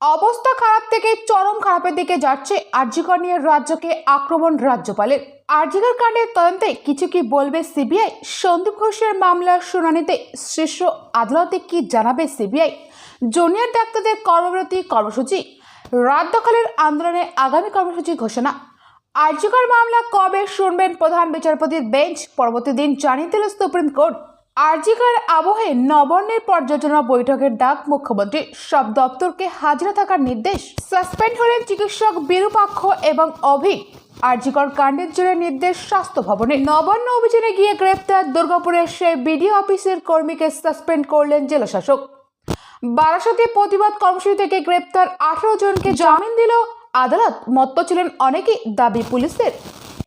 অবস্থা খারাপ থেকে চরম খারাপের দিকে যাচ্ছে আরজিকর নিয়ে রাজ্যকে আক্রমণ রাজ্যপালের। আরজিকর কাণ্ডের তদন্তে কিছু কি বলবে সিবিআই? সন্দীপ ঘোষের মামলার শুনানিতে শীর্ষ আদালতে কি জানাবে সিবিআই? জুনিয়র ডাক্তারদের কর্মবিরতি কর্মসূচি। রাত দখলের আন্দোলনে আগামী কর্মসূচি ঘোষণা। আরজিকর মামলা কবে শুনবেন প্রধান বিচারপতির বেঞ্চ? পরবর্তী দিন জানিয়ে দিল সুপ্রিম কোর্ট। আরজিকার আবহে নবান্নের পর্যালোচনা বৈঠকের ডাক মুখ্যমন্ত্রী সব দপ্তরকে হাজিরা থাকার নির্দেশ সাসপেন্ড হলেন চিকিৎসক বিরূপাক্ষ এবং অভিক আরজিকর কাণ্ডের জন্য নির্দেশ স্বাস্থ্য ভবনে। নবান্ন অভিযানে গিয়ে গ্রেপ্তার দুর্গাপুরের সেই বিডিও অফিসের কর্মীকে সাসপেন্ড করলেন জেলাশাসক। বারাসতে প্রতিবাদ কর্মসূচি থেকে গ্রেপ্তার আঠারো জনকে জামিন দিল। আদালত মত্ত ছিলেন অনেকেই দাবি পুলিশের।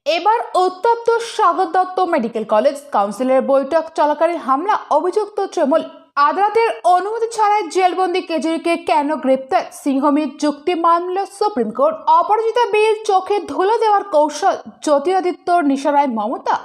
এবার উত্তপ্ত স্বাগত দত্ত মেডিকেল কলেজ কাউন্সিলের বৈঠক চলাকালীন হামলা, অভিযুক্ত তৃণমূল আদালতের অনুমতি ছাড়াই জেলবন্দি কেজরিকে কেন গ্রেপ্তার? সিংহমির যুক্তি মানল সুপ্রিম কোর্ট। অপরাজিতা বিল চোখে ধুলো দেওয়ার কৌশল জ্যোতিরাদিত্য নিশারায় মমতা?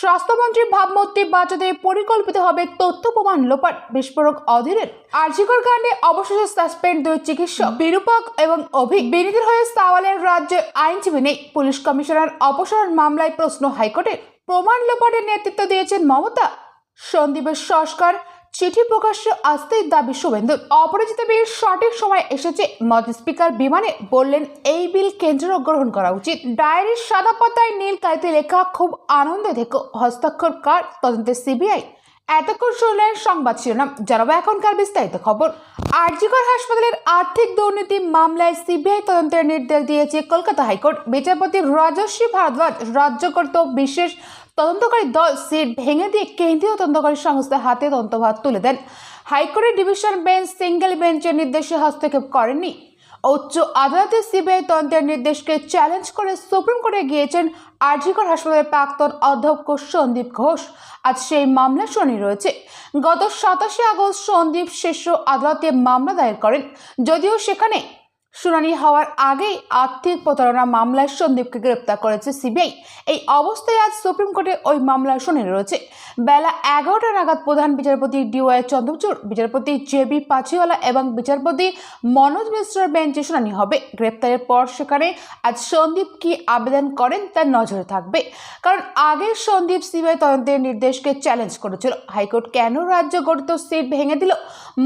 স্বাস্থ্যমন্ত্রী ভাবমূর্তি বাঁচাতে পরিকল্পিত হবে তথ্য প্রমাণ লোপার বিস্ফোরক অধীরের আর্জিকর কাণ্ডে অবশেষে সাসপেন্ড দুই চিকিৎসক। বিরূপক এবং অভি বিনীতির হয়ে সাওয়ালের রাজ্যের আইনজীবী নেই। পুলিশ কমিশনার অপসারণ মামলায় প্রশ্ন হাইকোর্টের প্রমাণ লোপাটের নেতৃত্ব দিয়েছেন মমতা। সন্দীপের সংস্কার চিঠি প্রকাশ্যে আসতেই দাবি শুভেন্দুর অপরাজিত বিল সঠিক সময় এসেছে। মত স্পিকার বিমানে বললেন, এই বিল কেন্দ্র গ্রহণ করা উচিত। ডায়েরির সাদা পাতায় নীল কালিতে লেখা, খুব আনন্দে দেখো হস্তাক্ষর কার, তদন্তে সিবিআই। এতক্ষণ শুনলেন সংবাদ শিরোনাম। জানাব এখনকার বিস্তারিত খবর। আরজিকর হাসপাতালের আর্থিক দুর্নীতি মামলায় সিবিআই তদন্তের নির্দেশ দিয়েছে কলকাতা হাইকোর্ট। বিচারপতি রাজস্বী ভারদ্বাজ রাজ্যকর্ত বিশেষ তদন্তকারী দল সিট ভেঙে দিয়ে কেন্দ্রীয় তদন্তকারী সংস্থার হাতে তদন্তভার তুলে দেন। হাইকোর্টের ডিভিশন বেঞ্চ সিঙ্গেল বেঞ্চের নির্দেশে হস্তক্ষেপ করেননি। উচ্চ আদালতে সিবিআই তদন্তের নির্দেশকে চ্যালেঞ্জ করে সুপ্রিম কোর্টে গিয়েছেন আরজিকর হাসপাতালের প্রাক্তন অধ্যক্ষ সন্দীপ ঘোষ। আজ সেই মামলা শুনানি রয়েছে। গত সাতাশে আগস্ট সন্দীপ শীর্ষ আদালতে মামলা দায়ের করেন। যদিও সেখানে শুনানি হওয়ার আগেই আর্থিক প্রতারণা মামলায় সন্দীপকে গ্রেপ্তার করেছে সিবিআই। এই অবস্থায় আজ সুপ্রিম কোর্টে ওই মামলার শুনানি রয়েছে। বেলা এগারোটা নাগাদ প্রধান বিচারপতি ডিওয়াই চন্দ্রচূড়, বিচারপতি জে বি পাচিওয়ালা এবং বিচারপতি মনোজ মিশ্রের বেঞ্চে শুনানি হবে। গ্রেপ্তারের পর সেখানে আজ সন্দীপ কি আবেদন করেন তার নজরে থাকবে। কারণ আগে সন্দীপ সিবিআই তদন্তের নির্দেশকে চ্যালেঞ্জ করেছিল। হাইকোর্ট কেন রাজ্য গঠিত সিট ভেঙে দিল?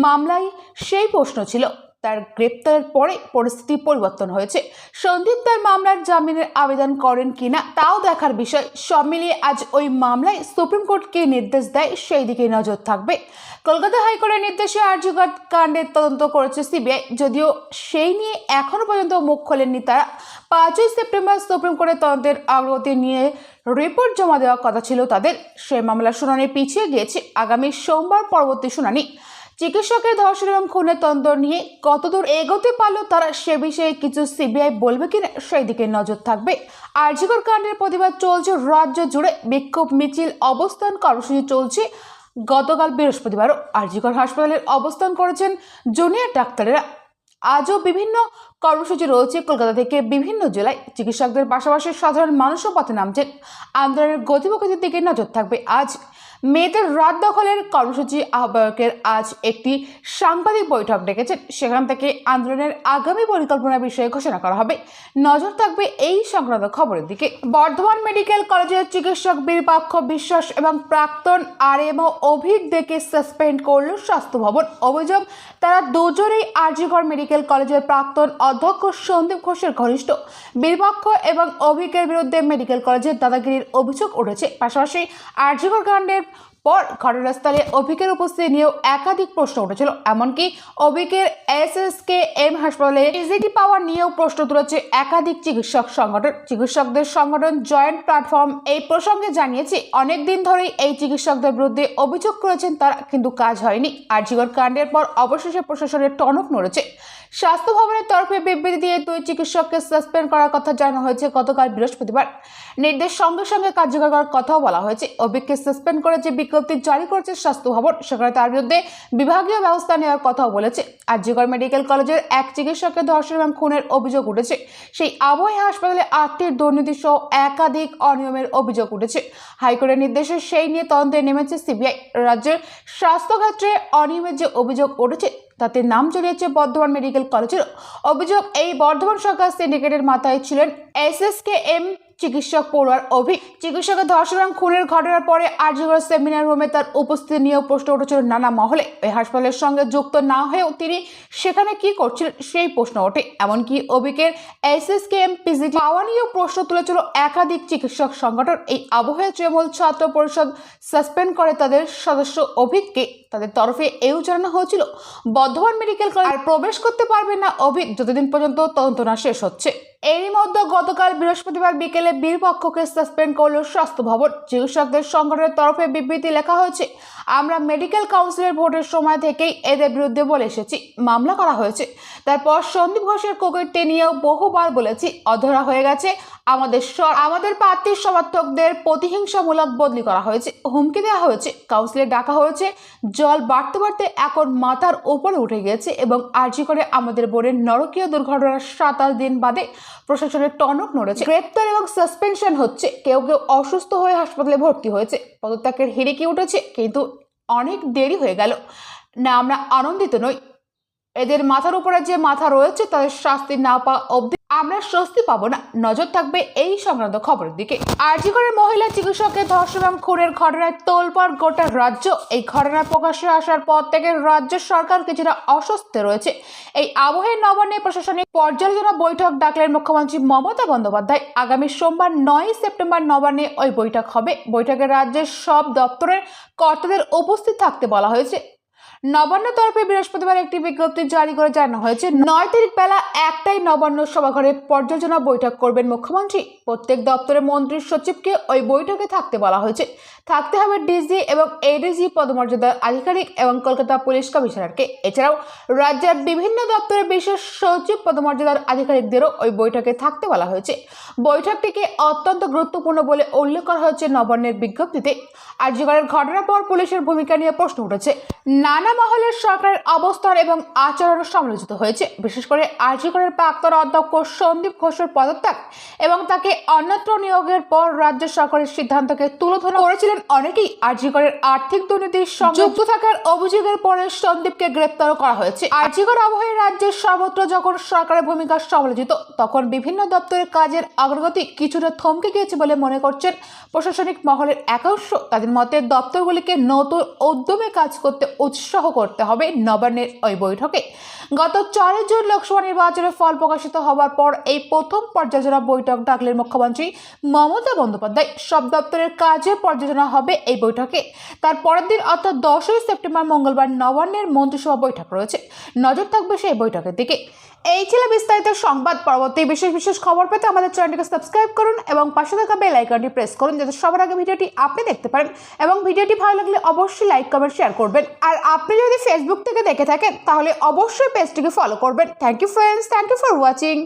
মামলায় সেই প্রশ্ন ছিল। তার গ্রেপ্তারের পরে পরিস্থিতি পরিবর্তন হয়েছে। সন্দীপ তার মামলার জামিনের আবেদন করেন কিনা তাও দেখার বিষয়। সব মিলিয়ে আজ ওই মামলায় সুপ্রিম কোর্টকে নির্দেশ দেয় সেই দিকে নজর থাকবে। কলকাতা হাইকোর্টের নির্দেশে আর্যঘাট কাণ্ডের তদন্ত করেছে সিবিআই। যদিও সেই নিয়ে এখনও পর্যন্ত মুখ খোলেননি তারা। পাঁচই সেপ্টেম্বর সুপ্রিম কোর্টের তদন্তের অগ্রগতি নিয়ে রিপোর্ট জমা দেওয়ার কথা ছিল তাদের। সেই মামলার শুনানি পিছিয়ে গিয়েছে। আগামী সোমবার পরবর্তী শুনানি। চিকিৎসকের ধর্ষণ এবং খুনের তদন্ত নিয়ে কতদূর এগোতে পারল তারা সে বিষয়ে কিছু সিবিআই বলবে কিনা সেই দিকে নজর থাকবে। আরজিকর কাণ্ডের প্রতিবাদ চলছে রাজ্য জুড়ে। বিক্ষোভ, মিছিল, অবস্থান কর্মসূচি চলছে। গতকাল বৃহস্পতিবারও আরজিকর হাসপাতালের অবস্থান করেছেন জুনিয়র ডাক্তারেরা। আজও বিভিন্ন কর্মসূচি রয়েছে কলকাতা থেকে বিভিন্ন জেলায়। চিকিৎসকদের পাশাপাশি সাধারণ মানুষও পথে নামছেন। আন্দোলনের গতিপ্রকৃতির দিকে নজর থাকবে। আজ মেয়েদের রাত দখলের কর্মসূচি আহ্বায়কের আজ একটি সাংবাদিক বৈঠক ডেকেছেন। সেখান থেকে আন্দোলনের আগামী পরিকল্পনা বিষয়ে ঘোষণা করা হবে। নজর থাকবে এই সংক্রান্ত খবরের দিকে। বর্ধমান মেডিকেল কলেজের চিকিৎসক বীরপাক্ষ বিশ্বাস এবং প্রাক্তন আরএমও অভিক দেখে সাসপেন্ড করল স্বাস্থ্য ভবন অভিযোগ, তারা দুজনেই আরজিগড় মেডিকেল কলেজের প্রাক্তন অধ্যক্ষ সন্দীপ ঘোষের ঘনিষ্ঠ। বীরপক্ষ এবং অভিকের বিরুদ্ধে মেডিকেল কলেজের দাদাগিরির অভিযোগ উঠেছে। পাশাপাশি আরজিগড় কাণ্ডের পর ঘটনাস্থলে অভিকের উপস্থিতি নিয়েও একাধিক প্রশ্ন উঠেছিল। এমনকি অভিকের এস এস কে এম হাসপাতালে ইজিটি পাওয়ার নিয়েও প্রশ্ন তুলেছে একাধিক চিকিৎসক সংগঠন। চিকিৎসকদের সংগঠন জয়েন্ট প্ল্যাটফর্ম এই প্রসঙ্গে জানিয়েছে অনেক দিন ধরেই এই চিকিৎসকদের বিরুদ্ধে অভিযোগ করেছেন তারা, কিন্তু কাজ হয়নি। আর জীবন কাণ্ডের পর অবশেষে প্রশাসনের টনক নড়েছে। স্বাস্থ্য ভবনের তরফে বিবৃতি দিয়ে দুই চিকিৎসককে সাসপেন্ড করার কথা জানানো হয়েছে গতকাল বৃহস্পতিবার। নির্দেশ সঙ্গে সঙ্গে কার্যকর করার কথাও বলা হয়েছে। অভিককে সাসপেন্ড করে যে বিজ্ঞপ্তি জারি করেছে স্বাস্থ্য ভবন। সেখানে তার বিরুদ্ধে বিভাগীয় ব্যবস্থা নেওয়ার কথাও বলেছে। আরজিগড় মেডিকেল কলেজের এক চিকিৎসককে ধর্ষণ এবং খুনের অভিযোগ উঠেছে। সেই আবহে হাসপাতালে আর্থিক দুর্নীতি সহ একাধিক অনিয়মের অভিযোগ উঠেছে। হাইকোর্টের নির্দেশে সেই নিয়ে তদন্তে নেমেছে সিবিআই। রাজ্যের স্বাস্থ্যক্ষেত্রে অনিয়মের যে অভিযোগ উঠেছে, তাতে নাম জড়িয়েছে বর্ধমান মেডিকেল কলেজের অভিযোগ, এই বর্ধমান সরকার সিন্ডিকেটের মাথায় ছিলেন। এস এস কে এম চিকিৎসক পড়ুয়ার অভিক চিকিৎসকের ধর্ষণ এবং খুনের ঘটনার পরে আর্যগড় সেমিনার রুমে তার উপস্থিতি নিয়েও প্রশ্ন উঠেছিল নানা মহলে। এই হাসপাতালের সঙ্গে যুক্ত না হয়েও তিনি সেখানে কি করছিলেন সেই প্রশ্ন ওঠে। এমনকি অভিকের S S K M PGT পাওয়া নিয়েও প্রশ্ন তুলেছিল একাধিক চিকিৎসক সংগঠন। এই আবহে তৃণমূল ছাত্র পরিষদ সাসপেন্ড করে তাদের সদস্য অভিককে। তাদের তরফে এও জানানো হয়েছিল, বর্ধমান মেডিকেল কলেজ প্রবেশ করতে পারবে না অভিক, যতদিন পর্যন্ত তদন্ত না শেষ হচ্ছে। এরই মধ্যে গতকাল বৃহস্পতিবার বিকেলে বীরপক্ষকে সাসপেন্ড করল স্বাস্থ্য ভবন। চিকিৎসকদের সংগঠনের তরফে বিবৃতি লেখা হয়েছে, আমরা মেডিকেল কাউন্সিলের ভোটের সময় থেকেই এদের বিরুদ্ধে বলে এসেছি, মামলা করা হয়েছে। তারপর সন্দীপ ঘোষের কোকেটটি নিয়েও বহুবার বলেছি, অধরা হয়ে গেছে আমাদের আমাদের প্রার্থীর সমর্থকদের প্রতিহিংসামূলক বদলি করা হয়েছে, হুমকি দেওয়া হয়েছে কাউন্সিলে ডাকা হয়েছে, জল বাড়তে বাড়তে এখন মাথার উপরে উঠে গিয়েছে এবং আর্জি করে আমাদের বোর্ডের নরকীয় দুর্ঘটনার সাতাশ দিন বাদে প্রশাসনের টনক নড়েছে। গ্রেপ্তার এবং সাসপেনশন হচ্ছে, কেউ কেউ অসুস্থ হয়ে হাসপাতালে ভর্তি হয়েছে, পদত্যাগের হিড়িকি উঠেছে, কিন্তু অনেক দেরি হয়ে গেল। না, আমরা আনন্দিত নই। এদের মাথার উপরে যে মাথা রয়েছে, তাদের শাস্তি না পাওয়া অবধি আমরা স্বস্তি পাবো না। নজর থাকবে এই সংক্রান্ত খবরের দিকে। আরজিগড়ের মহিলা চিকিৎসকের ধর্ষণ এবং খুনের ঘটনায় তোলপাড় গোটা রাজ্য। এই ঘটনা প্রকাশ্যে আসার পর থেকে রাজ্য সরকার কিছুটা অস্বস্তি রয়েছে। এই আবহে নবান্নে প্রশাসনিক পর্যালোচনা বৈঠক ডাকলেন মুখ্যমন্ত্রী মমতা বন্দ্যোপাধ্যায়। আগামী সোমবার নয় সেপ্টেম্বর নবান্নে ওই বৈঠক হবে। বৈঠকে রাজ্যের সব দপ্তরের কর্তাদের উপস্থিত থাকতে বলা হয়েছে। নবান্ন তরফে বৃহস্পতিবার একটি বিজ্ঞপ্তি জারি করে জানানো হয়েছে, নয় তারিখ বেলা একটাই নবান্ন সভাঘরে পর্যালোচনা বৈঠক করবেন মুখ্যমন্ত্রী। প্রত্যেক দপ্তরের মন্ত্রীর সচিবকে ওই বৈঠকে থাকতে বলা হয়েছে। থাকতে হবে ডিজি এবং এডিজি পদমর্যাদার আধিকারিক এবং কলকাতা পুলিশ কমিশনারকে। এছাড়াও রাজ্যের বিভিন্ন দপ্তরের বিশেষ সচিব পদমর্যাদার আধিকারিকদেরও ওই বৈঠকে থাকতে বলা হয়েছে। বৈঠকটিকে অত্যন্ত গুরুত্বপূর্ণ বলে উল্লেখ করা হয়েছে নবান্নের বিজ্ঞপ্তিতে। আর আর্যগড়ের ঘটনার পর পুলিশের ভূমিকা নিয়ে প্রশ্ন উঠেছে। নানা মহলের সরকারের অবস্থান এবং আচরণ সমালোচিত হয়েছে। বিশেষ করে আর্যগড়ের প্রাক্তন অধ্যক্ষ সন্দীপ ঘোষের পদত্যাগ এবং তাকে অন্যত্র নিয়োগের পর রাজ্য সরকারের সিদ্ধান্তকে তুলে ধরা করেছিলেন অনেকেই আর্যগড়ের আর্থিক দুর্নীতির সঙ্গে যুক্ত থাকার অভিযোগের পরে সন্দীপকে গ্রেপ্তারও করা হয়েছে। আর্যগড় আবহে রাজ্যের সর্বত্র যখন সরকারের ভূমিকা সমালোচিত তখন বিভিন্ন দপ্তরের কাজের অগ্রগতি কিছুটা থমকে গিয়েছে বলে মনে করছেন প্রশাসনিক মহলের একাংশ তাদের মতে দপ্তরগুলিকে নতুন উদ্যমে কাজ করতে উৎসাহ করতে হবে নবান্নের ওই বৈঠকে। গত চারই জুন লোকসভা নির্বাচনের ফল প্রকাশিত হওয়ার পর এই প্রথম পর্যালোচনা বৈঠক ডাকলেন মুখ্যমন্ত্রী মমতা বন্দ্যোপাধ্যায়। সব দপ্তরের কাজের পর্যালোচনা হবে এই বৈঠকে। তার পরের দিন অর্থাৎ দশই সেপ্টেম্বর মঙ্গলবার নবান্নের মন্ত্রিসভা বৈঠক রয়েছে। নজর থাকবে সেই বৈঠকের দিকে। এই ছিল বিস্তারিত সংবাদ। পরবর্তী বিশেষ বিশেষ খবর পেতে আমাদের চ্যানেলটিকে সাবস্ক্রাইব করুন এবং পাশে থাকা বেল আইকনটি প্রেস করুন যাতে সবার আগে ভিডিওটি আপনি দেখতে পারেন এবং ভিডিওটি ভালো লাগলে অবশ্যই লাইক, কমেন্ট, শেয়ার করবেন। আর আপনি যদি ফেসবুক থেকে দেখে থাকেন, তাহলে অবশ্যই পেজটিকে ফলো করবেন। Thank you friends thank you for watching